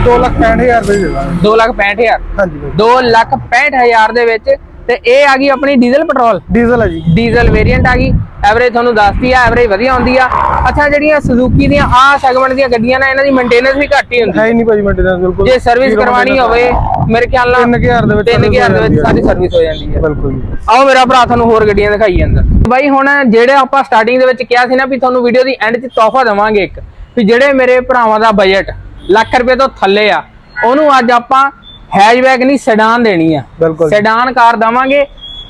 Speaker 1: 2 ਲੱਖ 65000 ਰੁਪਏ ਦੇ ਦਾਂਗੇ।
Speaker 2: 2 ਲੱਖ 65000
Speaker 1: ਹਾਂਜੀ ਭਾਜੀ।
Speaker 2: 2 ਲੱਖ 65000 ਦੇ ਵਿੱਚ ਤੇ ਇਹ ਆ ਗਈ ਆਪਣੀ ਡੀਜ਼ਲ ਪੈਟਰੋਲ
Speaker 1: ਡੀਜ਼ਲ ਹੈ ਜੀ।
Speaker 2: ਡੀਜ਼ਲ ਵੇਰੀਐਂਟ ਆ ਗਈ। ਐਵਰੇਜ ਤੁਹਾਨੂੰ ਦੱਸਦੀ ਆ ਐਵਰੇਜ ਵਧੀਆ ਹੁੰਦੀ ਆ। ਅੱਛਾ ਜਿਹੜੀਆਂ ਸੁਜ਼ੂਕੀ ਦੀਆਂ ਆ ਸੈਗਮੈਂਟ ਦੀਆਂ ਗੱਡੀਆਂ ਨੇ ਇਹਨਾਂ ਦੀ ਮੇਨਟੇਨੈਂਸ ਵੀ ਘੱਟ ਹੀ ਹੁੰਦੀ।
Speaker 1: ਹੀ ਨਹੀਂ ਭਾਜੀ ਮੇਨਟੇਨੈਂਸ ਬਿਲਕੁਲ
Speaker 2: ਜੇ ਸਰਵਿਸ ਕਰਵਾਣੀ ਹੋਵੇ ਮੇਰੇ ਖਿਆਲ ਨਾਲ
Speaker 1: 3000 ਦੇ ਵਿੱਚ
Speaker 2: 3000 ਦੇ ਵਿੱਚ ਸਾਰੀ ਸਰਵਿਸ ਹੋ ਜਾਂਦੀ ਹੈ
Speaker 1: ਬਿਲਕੁਲ ਜੀ।
Speaker 2: ਆਓ ਮੇਰਾ ਭਰਾ ਤੁਹਾਨੂੰ ਹੋਰ ਗੱਡੀਆਂ ਦਿਖਾਈ ਜਾਂਦਾ ਬਾਈ ਹੁਣ ਜਿਹੜੇ ਆਪਾਂ ਸਟਾਰਟਿੰਗ ਦੇ ਵਿੱਚ ਕਿਹਾ ਸੀ ਨਾ ਵੀ ਤੁਹਾਨੂੰ ਵੀਡੀਓ ਦੀ ਐਂਡ 'ਚ ਤੋਹਫਾ ਦਵਾਂਗੇ ਇੱਕ ਵੀ ਜਿਹੜੇ ਮੇਰੇ ਭਰਾਵਾਂ ਦਾ ਬਜਟ ਲੱਖ ਰੁਪਏ ਤੋਂ ਥੱਲੇ ਆ ਉਹਨੂੰ ਅੱਜ ਆਪਾਂ ਹੈਚਬੈਕ ਨਹੀਂ ਸੈਡਾਨ ਦੇਣੀ ਆ। ਸੈਡਾਨ ਕਾਰ ਦਵਾਂਗੇ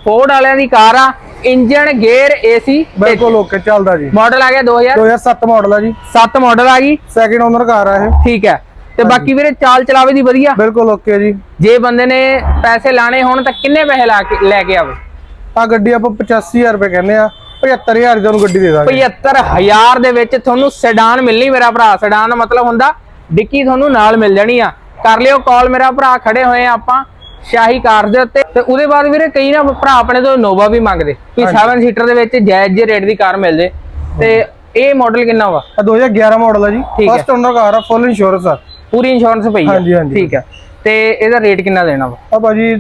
Speaker 2: ਫੋਰਡ ਵਾਲਿਆਂ ਦੀ ਕਾਰ ਆ ਇੰਜਨ ਗੇਅਰ ਏਸੀ
Speaker 1: ਬਿਲਕੁਲ ਓਕੇ ਚੱਲਦਾ ਜੀ।
Speaker 2: ਮਾਡਲ ਆ ਗਿਆ 2007
Speaker 1: 2007 ਮਾਡਲ ਆ ਜੀ।
Speaker 2: ਮਾਡਲ ਆ ਗਈ।
Speaker 1: ਸੈਕਿੰਡ ਓਨਰ ਕਾਰ ਆ ਇਹ।
Speaker 2: ਠੀਕ ਹੈ। ਤੇ ਬਾਕੀ ਵੀਰੇ ਚਾਲ ਚਲਾਵੇ ਦੀ ਵਧੀਆ।
Speaker 1: ਬਿਲਕੁਲ ਓਕੇ ਜੀ।
Speaker 2: ਜੇ ਬੰਦੇ ਨੇ ਪੈਸੇ ਲਾਣੇ ਹੋਣ ਤਾਂ ਕਿੰਨੇ ਪੈਸੇ ਲਾ ਕੇ ਲੈ ਕੇ ਆਵੇ?
Speaker 1: ਆ ਗੱਡੀ ਆਪਾਂ 85000 ਰੁਪਏ ਕਹਿੰਦੇ ਆ 75000 ਦੀ ਤੁਹਾਨੂੰ ਗੱਡੀ ਦੇ ਦਾਂਗੇ।
Speaker 2: 75000 ਦੇ ਵਿੱਚ ਤੁਹਾਨੂੰ ਸੈਡਾਨ ਮਿਲਣੀ ਮੇਰਾ ਭਰਾ। ਸੈਡਾਨ ਦਾ ਮਤਲਬ ਹੁੰਦਾ ਡਿੱਕੀ ਤੁਹਾਨੂੰ ਨਾਲ ਮਿਲ ਜਾਣੀ ਆ। ਕਰ ਲਿਓ ਕਾਲ ਮੇਰਾ ਭਰਾ ਖੜੇ ਹੋਏ ਆ ਆਪਾਂ ਸ਼ਾਹੀ ਕਾਰ ਦੇ ਉੱਤੇ। ਤੇ ਉਹਦੇ ਬਾਅਦ ਵੀਰੇ ਕਈ ਨਾ ਭਰਾ ਆਪਣੇ ਤੋਂ ਨੋਵਾ ਵੀ ਮੰਗਦੇ ਵੀ 7 ਸੀਟਰ ਦੇ ਵਿੱਚ ਜਾਇਜ਼ ਜੇ ਰੇਟ ਦੀ ਕਾਰ ਮਿਲ ਜੇ। ਤੇ ਇਹ ਮਾਡਲ ਕਿੰਨਾ ਵਾ?
Speaker 1: ਆ 2011 ਮਾਡਲ ਆ ਜੀ। ਫਸਟ ਓਨਰ ਕਾਰ ਆ ਫੁੱਲ ਇੰਸ਼ੋਰੈਂਸ ਆ।
Speaker 2: ਪੂਰੀ ਇੰਸ਼ੋਰੈਂਸ ਪਈ
Speaker 1: ਹਾਂਜੀ,
Speaker 2: ਹੈ
Speaker 1: ਹਾਂਜੀ।
Speaker 2: ਠੀਕ ਹੈ ਤੇ ਇਹਦਾ ਰੇਟ ਕਿੰਨਾ ਦੇਣਾ ਵਾ?
Speaker 1: ਆ ਭਾਜੀ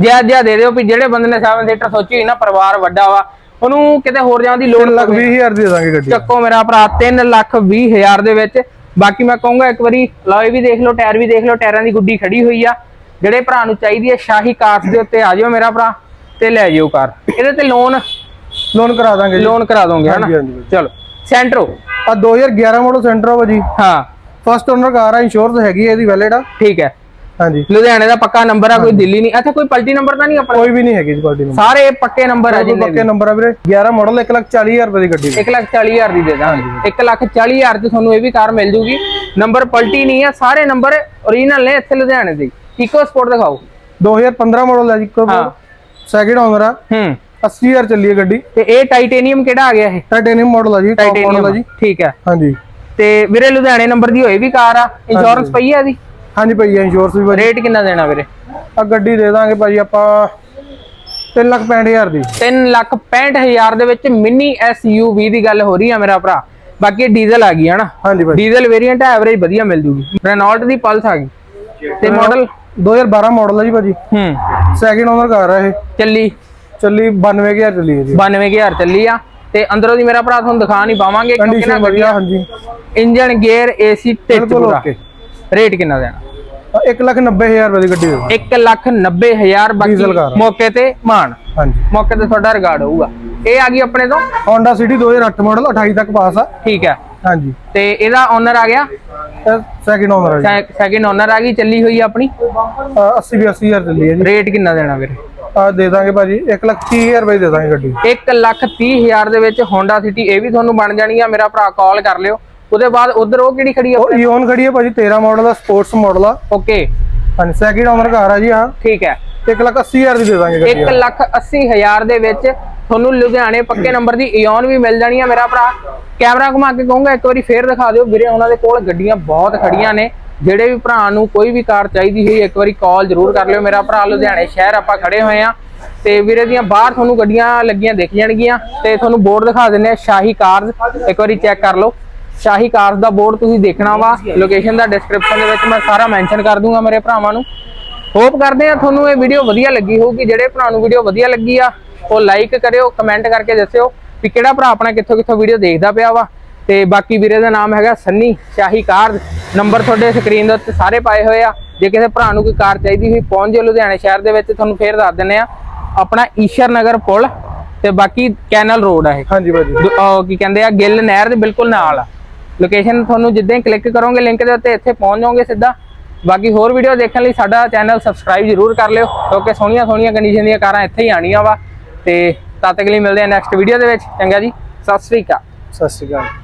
Speaker 2: ਜਿਆ ਜਿਆ ਦੇ ਦਿਓ ਵੀ ਜਿਹੜੇ ਬੰਦੇ ਨੇ 7 ਸੀਟਰ ਸੋਚੀ ਹੋਈ ਨਾ ਪਰਿਵਾਰ ਵੱਡਾ ਵਾ ਉਹਨੂੰ ਕਿਤੇ ਹੋਰ ਜਾਣ ਦੀ ਲੋੜ
Speaker 1: 3 ਲੱਖ 20000 ਦੀ ਦੇ ਦਾਂਗੇ ਗੱਡੀ।
Speaker 2: ਚੱਕੋ ਮੇਰਾ ਭਰਾ 3 ਲੱਖ 20 ਹਜ਼ਾਰ ਦੇ ਵਿੱਚ। ਬਾਕੀ ਮੈਂ ਕਹੂੰਗਾ ਇੱਕ ਵਾਰੀ ਲੋਏ ਵੀ ਦੇਖ ਲਓ ਟਾਇਰ ਵੀ ਦੇਖ ਲਓ ਟਾਇਰਾਂ ਦੀ ਗੁੱਡੀ ਖੜੀ ਹੋਈ ਆ। ਜਿਹੜੇ ਭਰਾ ਨੂੰ ਚਾਹੀਦੀ ਹੈ ਸ਼ਾਹੀ ਕਾਰਸ ਦੇ ਉੱਤੇ ਆ ਜਾਓ ਮੇਰਾ ਭਰਾ ਤੇ ਲੈ ਜਿਓ ਕਾਰ। ਇਹਦੇ ਤੇ ਲੋਨ
Speaker 1: ਲੋਨ ਕਰਾ ਦਾਂਗੇ ਜੀ।
Speaker 2: ਲੋਨ ਕਰਾ ਦੋਗੇ
Speaker 1: ਹਾਂਜੀ,
Speaker 2: ਹਨਾ?
Speaker 1: ਹਾਂਜੀ।
Speaker 2: ਚਲੋ। ਸੈਂਟਰੋ
Speaker 1: ਆ 2011 ਮਾਡਲ ਸੈਂਟਰ ਆ ਜੀ
Speaker 2: ਹਾਂ।
Speaker 1: ਫਸਟ ਓਨਰ ਕਾਰ ਆ ਇੰਸ਼ੋਰੈਂਸ ਹੈਗੀ ਹੈ ਇਹਦੀ ਵੈਲਿਡ ਆ।
Speaker 2: ਠੀਕ ਹੈ।
Speaker 1: ਹਾਂਜੀ।
Speaker 2: ਲੁਧਿਆਣੇ ਦਾ ਪੱਕਾ ਨੰਬਰ ਆ ਕੋਈ ਦਿੱਲੀ ਨਹੀਂ। ਅੱਛਾ ਕੋਈ ਪਲਟੀ ਨੰਬਰ ਤਾਂ ਨਹੀਂ ਆਪਣਾ?
Speaker 1: ਕੋਈ ਵੀ ਨਹੀਂ ਹੈਗੀ ਜੀ ਪਾਰਟੀ ਨੂੰ
Speaker 2: ਸਾਰੇ ਪੱਕੇ ਨੰਬਰ ਆ ਜਿੰਨੇ
Speaker 1: ਪੱਕੇ ਨੰਬਰ ਆ ਵੀਰੇ। 11 ਮਾਡਲ 140000 ਰੁਪਏ ਦੀ ਗੱਡੀ ਦੀ
Speaker 2: 1 ਲੱਖ 40 ਹਜ਼ਾਰ ਦੀ ਦੇ ਦਾਂਗੇ। 1 ਲੱਖ 40 ਹਜ਼ਾਰ ਤੇ ਤੁਹਾਨੂੰ ਇਹ ਵੀ ਕਾਰ ਮਿਲ ਜੂਗੀ। ਨੰਬਰ ਪਲਟੀ ਨਹੀਂ ਆ ਸਾਰੇ ਨੰਬਰ ਓਰੀਜਨਲ ਨੇ ਇੱਥੇ ਲੁਧਿਆਣੇ ਦੇ। ਇਕੋ ਸਪੋਰਟ ਦਿਖਾਓ।
Speaker 1: 2015 ਮਾਡਲ ਹੈ ਜੀ
Speaker 2: ਹਾਂ।
Speaker 1: ਸੈਕਿੰਡ ਓਨਰ ਆ।
Speaker 2: ਹੂੰ।
Speaker 1: 80000 ਚੱਲੀ ਹੈ ਗੱਡੀ।
Speaker 2: ਤੇ ਇਹ ਟਾਈਟੇਨੀਅਮ ਕਿਹੜਾ ਆ ਗਿਆ ਇਹ?
Speaker 1: ਟਾਈਟੇਨੀਅਮ ਮਾਡਲ ਆ ਜੀ ਮਾਡਲ ਆ
Speaker 2: ਟਾਈਟੇਨੀਅਮ
Speaker 1: ਜੀ
Speaker 2: ਠੀਕ ਹੈ।
Speaker 1: ਹਾਂਜੀ।
Speaker 2: ਤੇ ਵੀਰੇ ਲੁਧਿਆਣੇ ਨੰਬਰ ਦੀ ਹੋਏ ਵੀ ਕਾਰ ਆ ਇੰਸ਼ੋਰੈਂਸ ਪਈ ਆ ਇਹਦੀ?
Speaker 1: ਹਾਂਜੀ ਪਈ ਹੈ ਇੰਸ਼ੋਰੈਂਸ ਵੀ
Speaker 2: ਰੇਟ ਕਿੰਨਾ ਦੇਣਾ ਵੀਰੇ?
Speaker 1: ਆ ਗੱਡੀ ਦੇ ਦਾਂਗੇ ਭਾਜੀ ਆਪਾਂ 3 ਲੱਖ 65000 ਦੀ।
Speaker 2: 3 ਲੱਖ 65000 ਦੇ ਵਿੱਚ ਮਿੰਨੀ ਐਸਯੂਵੀ ਦੀ ਗੱਲ ਹੋ ਰਹੀ ਆ ਮੇਰਾ ਭਰਾ। ਬਾਕੀ ਡੀਜ਼ਲ ਆ ਗਈ ਹਨਾ?
Speaker 1: ਹਾਂਜੀ ਭਾਜੀ
Speaker 2: ਡੀਜ਼ਲ ਵੇਰੀਐਂਟ ਐਵਰੇਜ ਵਧੀਆ ਮਿਲ ਜੂਗੀ। ਰੈਨੋਲਟ ਦੀ ਪਲਸ ਆ ਗਈ। ਤੇ ਮਾਡਲ
Speaker 1: 2012 ਮਾਡਲ ਆ ਜੀ ਭਾਜੀ।
Speaker 2: ਹੂੰ।
Speaker 1: ਸੈਕਿੰਡ ਓਨਰ ਕਾਰ ਆ ਇਹ।
Speaker 2: ਚੱਲੀ।
Speaker 1: ਚੱਲੀ 92000 ਚੱਲੀ ਹੈ ਜੀ।
Speaker 2: 92000 ਚੱਲੀ ਆ। ਤੇ ਅੰਦਰੋਂ ਦੀ ਮੇਰਾ ਭਰਾ ਤੁਹਾਨੂੰ ਦਿਖਾ ਨਹੀਂ ਪਾਵਾਂਗੇ ਕਿਉਂਕਿ ਨਾ
Speaker 1: ਵਧੀਆ ਹਾਂਜੀ।
Speaker 2: ਇੰਜਨ ਗੇਅਰ ਏਸੀ ਟਿਚ ਪੂਰਾ। ਰੇਟ ਕਿੰਨਾ ਦੇਣਾ?
Speaker 1: 1 ਲੱਖ 90000 ਰੁਪਏ ਦੀ ਗੱਡੀ ਦੇ ਦਾਂਗੇ
Speaker 2: 1 ਲੱਖ 90000 ਬਾਕੀ। ਮੌਕੇ ਤੇ ਮਾਨ
Speaker 1: ਹਾਂਜੀ।
Speaker 2: ਮੌਕੇ ਤੇ ਤੁਹਾਡਾ ਰਿਕਾਰਡ ਹੋਊਗਾ। ਇਹ ਆ ਗਈ ਆਪਣੇ ਤੋਂ?
Speaker 1: Honda City 2008 ਮਾਡਲ 28 ਤੱਕ ਪਾਸ ਆ।
Speaker 2: ਠੀਕ ਹੈ।
Speaker 1: ਹਾਂਜੀ।
Speaker 2: ਤੇ ਇਹਦਾ ਓਨਰ ਆ ਗਿਆ?
Speaker 1: ਸੈਕਿੰਡ ਓਨਰ ਆ ਜੀ।
Speaker 2: ਸੈਕਿੰਡ ਓਨਰ ਆ ਗਈ ਚੱਲੀ ਹੋਈ ਆ ਆਪਣੀ?
Speaker 1: ਅ, 80 82000 ਚੱਲੀ ਹੈ ਜੀ।
Speaker 2: ਰੇਟ ਕਿੰਨਾ ਦੇਣਾ ਵੀਰੇ?
Speaker 1: ਆ ਦੇ ਦਾਂਗੇ ਭਾਜੀ 1 ਲੱਖ 30000 ਰੁਪਏ ਦੇ ਦਾਂਗੇ ਗੱਡੀ।
Speaker 2: 1 ਲੱਖ 30000 ਦੇ ਵਿੱਚ Honda City ਇਹ ਵੀ ਤੁਹਾਨੂੰ ਬਣ ਜਾਣੀ ਆ ਮੇਰਾ ਭਰਾ ਕਾਲ ਕਰ ਲਿਓ। ਉਹਦੇ ਬਾਅਦ ਉਧਰ ਉਹ ਕਿਹੜੀ ਖੜੀ ਆ
Speaker 1: ਉਹ ਈਓਨ ਖੜੀ ਹੈ ਭਾਜੀ 13 ਮਾਡਲ ਦਾ ਸਪੋਰਟਸ ਮਾਡਲ ਆ।
Speaker 2: ਓਕੇ
Speaker 1: ਹਾਂਜੀ ਸੈਕਿੰਡ ਓਨਰ ਕਾਰ ਆ ਜੀ ਹਾਂ।
Speaker 2: ਠੀਕ ਹੈ।
Speaker 1: 1 ਲੱਖ 80000 ਦੀ ਦੇ ਦਾਂਗੇ ਗੱਡੀ
Speaker 2: 1 ਲੱਖ 80 ਹਜ਼ਾਰ ਦੇ ਵਿੱਚ ਤੁਹਾਨੂੰ ਲੁਧਿਆਣੇ ਪੱਕੇ ਨੰਬਰ ਦੀ ਇਓਨ ਵੀ ਮਿਲ ਜਾਣੀ ਆ ਮੇਰਾ ਭਰਾ। ਕੈਮਰਾ ਘੁਮਾ ਕੇ ਕਹੂੰਗਾ ਇੱਕ ਵਾਰੀ ਫੇਰ ਦਿਖਾ ਦਿਓ। ਵੀਰੇ ਉਹਨਾਂ ਦੇ ਕੋਲ ਗੱਡੀਆਂ ਬਹੁਤ ਖੜੀਆਂ ਨੇ। ਜਿਹੜੇ ਵੀ ਭਰਾ ਨੂੰ ਕੋਈ ਵੀ ਕਾਰ ਚਾਹੀਦੀ ਹੋਈ, ਇੱਕ ਵਾਰੀ ਕਾਲ ਜ਼ਰੂਰ ਕਰ ਲਿਓ। ਮੇਰਾ ਭਰਾ ਲੁਧਿਆਣੇ ਸ਼ਹਿਰ, ਆਪਾਂ ਖੜੇ ਹੋਏ ਆ ਤੇ ਵੀਰੇ ਦੀਆਂ ਬਾਹਰ ਤੁਹਾਨੂੰ ਗੱਡੀਆਂ ਲੱਗੀਆਂ ਦਿਖ ਜਾਣਗੀਆਂ। ਤੇ ਤੁਹਾਨੂੰ ਬੋਰਡ ਦਿਖਾ ਦਿੰਨੇ ਆ ਸ਼ਾਹੀ ਕਾਰਜ਼ ਇੱਕ ਵਾਰੀ ਚੈੱਕ ਕਰ ਲਓ। ਸ਼ਾਹੀ ਕਾਰਜ਼ ਦਾ ਬੋਰਡ ਤੁਸੀਂ ਦੇਖਣਾ ਵਾ। ਲੋਕੇਸ਼ਨ ਦਾ ਡਿਸਕ੍ਰਿਪਸ਼ਨ ਦੇ ਵਿੱਚ ਮੈਂ ਸਾਰਾ ਮੈਂਸ਼ਨ ਕਰ ਦੂੰਗਾ ਮੇਰੇ ਭਰਾਵਾਂ ਨੂੰ। ਹੋਪ ਕਰਦੇ ਆ ਤੁਹਾਨੂੰ ਇਹ ਵੀਡੀਓ ਵਧੀਆ ਲੱਗੀ ਹੋਊਗੀ। ਜਿਹੜੇ ਭਰਾ ਨੂੰ ਵੀਡੀਓ ਵਧੀਆ ਲੱਗੀ ਆ, ਉਹ ਲਾਈਕ ਕਰਿਓ ਕਮੈਂਟ ਕਰਕੇ ਦੱਸਿਓ ਵੀ ਕਿਹੜਾ ਭਰਾ ਆਪਣਾ ਕਿੱਥੋਂ ਕਿੱਥੋਂ ਵੀਡੀਓ ਦੇਖਦਾ ਪਿਆ ਵਾ। ਤੇ ਬਾਕੀ ਵੀਰੇ ਦਾ ਨਾਮ ਹੈਗਾ ਸੰਨੀ ਸ਼ਾਹੀ ਕਾਰ। ਨੰਬਰ ਤੁਹਾਡੇ ਸਕਰੀਨ ਦੇ ਉੱਤੇ ਸਾਰੇ ਪਾਏ ਹੋਏ ਆ। ਜੇ ਕਿਸੇ ਭਰਾ ਨੂੰ ਕੋਈ ਕਾਰ ਚਾਹੀਦੀ ਹੋਈ ਪਹੁੰਚ ਜਾਓ ਲੁਧਿਆਣੇ ਸ਼ਹਿਰ ਦੇ ਵਿੱਚ ਤੁਹਾਨੂੰ ਫੇਰ ਦੱਸ ਦਿੰਨੇ ਆ। ਆਪਣਾ ਈਸ਼ਰ ਨਗਰ ਪੁਲ ਤੇ ਬਾਕੀ ਕੈਨਲ ਰੋਡ ਆ ਇਹ।
Speaker 1: ਹਾਂਜੀ
Speaker 2: ਉਹ ਕੀ ਕਹਿੰਦੇ ਆ ਗਿੱਲ ਨਹਿਰ ਦੇ ਬਿਲਕੁਲ ਨਾਲ ਆ। ਲੋਕੇਸ਼ਨ ਤੁਹਾਨੂੰ ਜਿੱਦਾਂ ਹੀ ਕਲਿੱਕ ਕਰੋਗੇ ਲਿੰਕ ਦੇ ਉੱਤੇ ਇੱਥੇ ਪਹੁੰਚ ਜਾਓਗੇ ਸਿੱਧਾ। ਬਾਕੀ ਹੋਰ ਵੀਡੀਓ ਦੇਖਣ ਲਈ ਸਾਡਾ ਚੈਨਲ ਸਬਸਕ੍ਰਾਈਬ ਜ਼ਰੂਰ ਕਰ ਲਿਓ ਕਿਉਂਕਿ ਸੋਹਣੀਆਂ ਸੋਹਣੀਆਂ ਕੰਡੀਸ਼ਨ ਦੀਆਂ ਕਾਰਾਂ ਇੱਥੇ ਹੀ ਆਣੀਆਂ ਵਾ। ਤੇ ਤਦ ਤੱਕ ਲਈ ਮਿਲਦੇ ਆ ਨੈਕਸਟ ਵੀਡੀਓ ਦੇ ਵਿੱਚ। ਚੰਗਾ ਜੀ ਸਤਿ ਸ੍ਰੀ ਅਕਾਲ।
Speaker 1: ਸਤਿ ਸ਼੍ਰੀ ਅਕਾਲ।